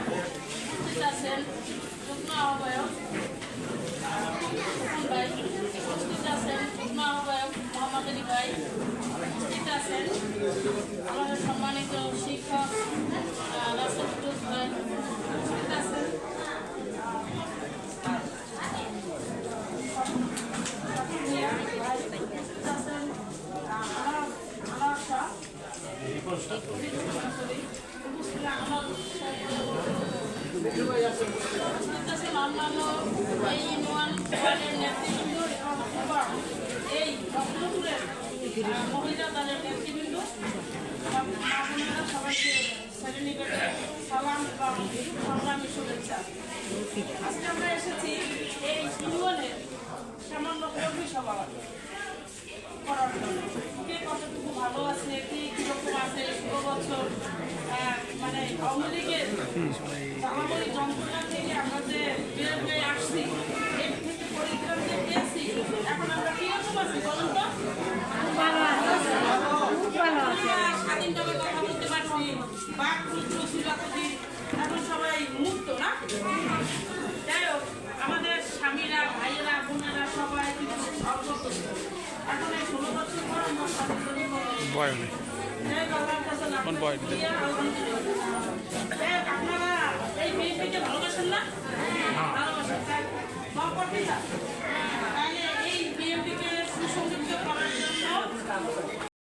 উপস্থিত আছেন যত্ন আহ্বায়ক সুমন ভাই উপস্থিত আছেন যত্ন আহ্বায়ক মোহাম্মদ আলী ভাই উপস্থিত আছেন আমাদের সম্মানিত শিক্ষক আহ, রাসেল ফিরোজ ভাই উপস্থিত আছেন মিয়া ভাই উপস্থিত আছেন আহ, আনার শাহ অন্যান্য এই ইউনিয়ন ওয়ার্ডের নেতৃবৃন্দ এবং এই রত্নপুরের মহিলা দলের নেতৃবৃন্দ সবাইকে শ্রেণীনিকেটে সালাম এবং সংগ্রামী আজকে আমরা এসেছি এই ইউনিয়নের সামান্য কর্মী সভা করার জন্য কে কতটুকু ভালো আছে কে কীরকম আছে ষোলো বছর মানে আওয়ামী লীগের জ্বালাময়ী যন্ত্রণা থেকে আমরা যে বের হয়ে আসছি এর থেকে পরিত্রাণ যে পেয়েছি এখন আমরা কীরকম আছি বলুন তো? স্বাধীনভাবে কথা বলতে পারছি বাক পুত্র শিলাপতি এখন সবাই মুক্ত না? যাই হোক আমাদের স্বামীরা ভাইয়েরা বোনেরা সবাই কিন্তু অগ্রত এখন এই ষোলো বছর পর আমরা স্বাধীন কোন পয়েন্ট আপনারা এই ভালোবাসেন না।